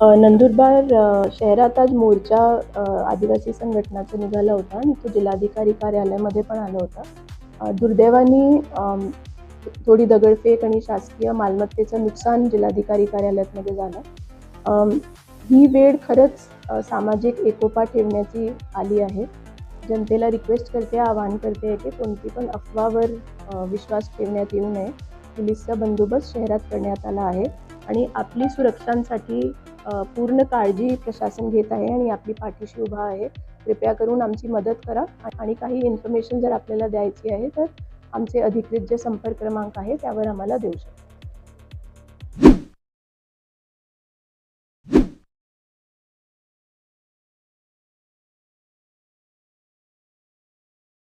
नंदुरबार शहरात आज मोर्चा आदिवासी संघटनाचा निघाला होता आणि तो जिल्हाधिकारी कार्यालयामध्ये पण आला होता. दुर्दैवाने थोडी दगडफेक आणि शासकीय मालमत्तेचं नुकसान जिल्हाधिकारी कार्यालयामध्ये झालं. ही वेळ खरंच सामाजिक एकोपा ठेवण्याची आली आहे. जनतेला रिक्वेस्ट करते आवाहन करते की कोणती पण अफवावर विश्वास ठेवण्यात येऊ नये. पोलिसचा बंदोबस्त शहरात करण्यात आला आहे. आणि आपली सुरक्षांसाठी पूर्ण काळजी प्रशासन घेत आहे आणि आपली पाठीशी उभा आहे. कृपया करून आमची मदत करा आणि काही इन्फॉर्मेशन जर आपल्याला द्यायची आहे तर आमचे अधिकृत जे संपर्क क्रमांक आहे त्यावर आम्हाला देऊ शकता.